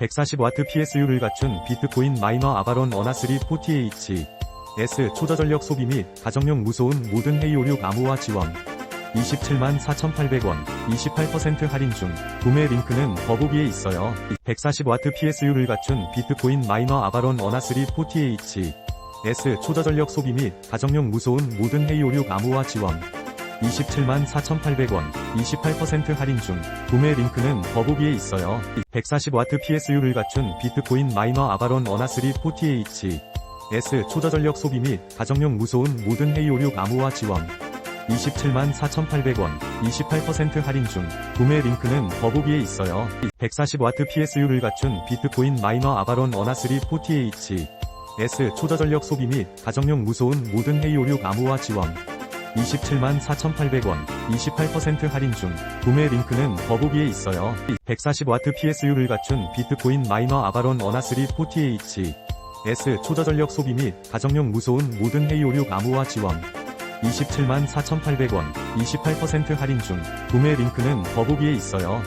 140W PSU를 갖춘 비트코인 마이너 아바론 어나3 40H S 초저전력 소비 및 가정용 무소음 모든 회의오류 암호화 지원 27만 4,800원 28% 할인 중 구매 링크는 더보기에 있어요. 140W PSU를 갖춘 비트코인 마이너 아바론 어나3 40H S 초저전력 소비 및 가정용 무소음 모든 회의오류 암호화 지원 27만 4,800원 28% 할인 중 구매 링크는 더보기에 있어요. 140W PSU를 갖춘 비트코인 마이너 아바론 어나3 40H S 초저전력 소비 및 가정용 무소음 모든 회의오류 암호화 지원. 27만 4,800원 28% 할인 중 구매 링크는 더보기에 있어요. 140W PSU를 갖춘 비트코인 마이너 아바론 어나3 40H S 초저전력 소비 및 가정용 무소음 모든 회의오류 암호화 지원 27만 4,800원 28% 할인 중 구매 링크는 더보기에 있어요. 140W PSU를 갖춘 비트코인 마이너 아바론 어나3 40H S 초저전력 소비 및 가정용 무소음 모든 회의오류 암호화 지원. 27만 4,800원 28% 할인 중 구매 링크는 더보기에 있어요